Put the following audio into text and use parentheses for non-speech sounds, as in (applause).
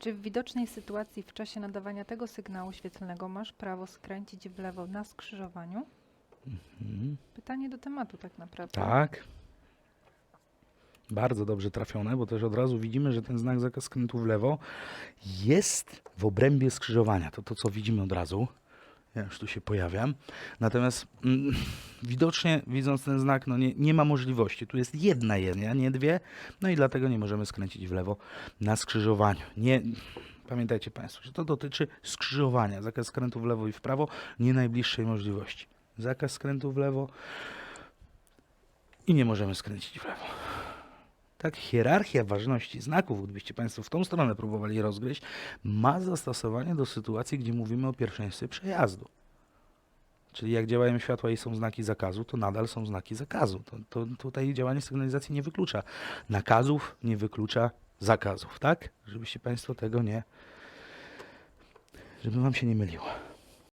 Czy w widocznej sytuacji w czasie nadawania tego sygnału świetlnego masz prawo skręcić w lewo na skrzyżowaniu? Mhm. Pytanie do tematu tak naprawdę. Tak. Bardzo dobrze trafione, bo też od razu widzimy, że ten znak zakaz skrętu w lewo jest w obrębie skrzyżowania. To to, co widzimy od razu. Ja już tu się pojawiam. Natomiast mm, (laughs) widocznie, widząc ten znak, no nie, nie ma możliwości. Tu jest jedna jednia, nie dwie. No i dlatego nie możemy skręcić w lewo na skrzyżowaniu. Nie, pamiętajcie Państwo, że to dotyczy skrzyżowania. Zakaz skrętu w lewo i w prawo, nie najbliższej możliwości. Zakaz skrętu w lewo, i nie możemy skręcić w lewo. Tak, hierarchia ważności znaków, gdybyście Państwo w tą stronę próbowali rozgryźć, ma zastosowanie do sytuacji, gdzie mówimy o pierwszeństwie przejazdu. Czyli jak działają światła i są znaki zakazu, to nadal są znaki zakazu. To, to tutaj działanie sygnalizacji nie wyklucza nakazów, nie wyklucza zakazów, tak? Żebyście Państwo tego nie, żeby Wam się nie myliło.